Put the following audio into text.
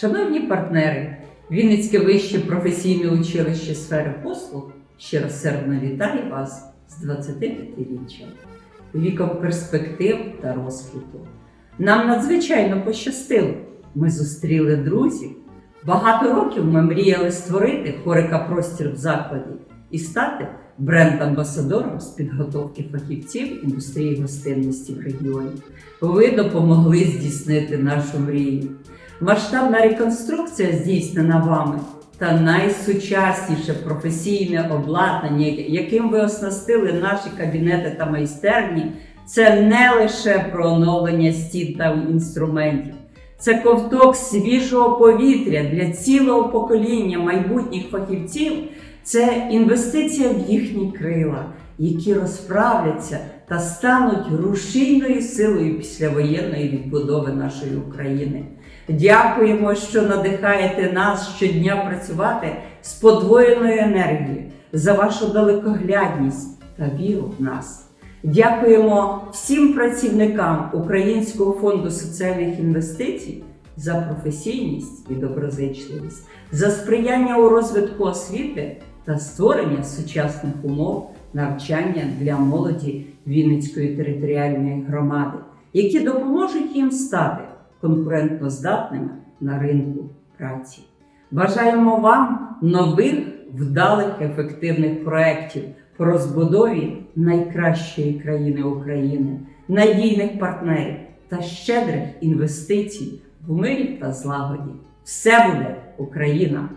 Шановні партнери, Вінницьке вище професійне училище сфери послуг щиросердно вітає вас з 25-річчям, віком перспектив та розквіту. Нам надзвичайно пощастило. Ми зустріли друзів. Багато років ми мріяли створити хорика простір в закладі і стати бренд-амбасадором з підготовки фахівців індустрії гостинності в регіоні. Ви допомогли здійснити нашу мрію. Масштабна реконструкція здійснена вами та найсучасніше професійне обладнання, яким ви оснастили наші кабінети та майстерні, це не лише про оновлення стін та інструментів. Це ковток свіжого повітря для цілого покоління майбутніх фахівців. Це інвестиція в їхні крила, які розправляться та стануть рушійною силою післявоєнної відбудови нашої України. Дякуємо, що надихаєте нас щодня працювати з подвоєною енергією за вашу далекоглядність та віру в нас. Дякуємо всім працівникам Українського фонду соціальних інвестицій за професійність і доброзичливість, за сприяння у розвитку освіти та створення сучасних умов навчання для молоді Вінницької територіальної громади, які допоможуть їм стати конкурентноздатними на ринку праці. Бажаємо вам нових вдалих ефективних проєктів по розбудові найкращої країни України, надійних партнерів та щедрих інвестицій в мирі та злагоді. Все буде Україна!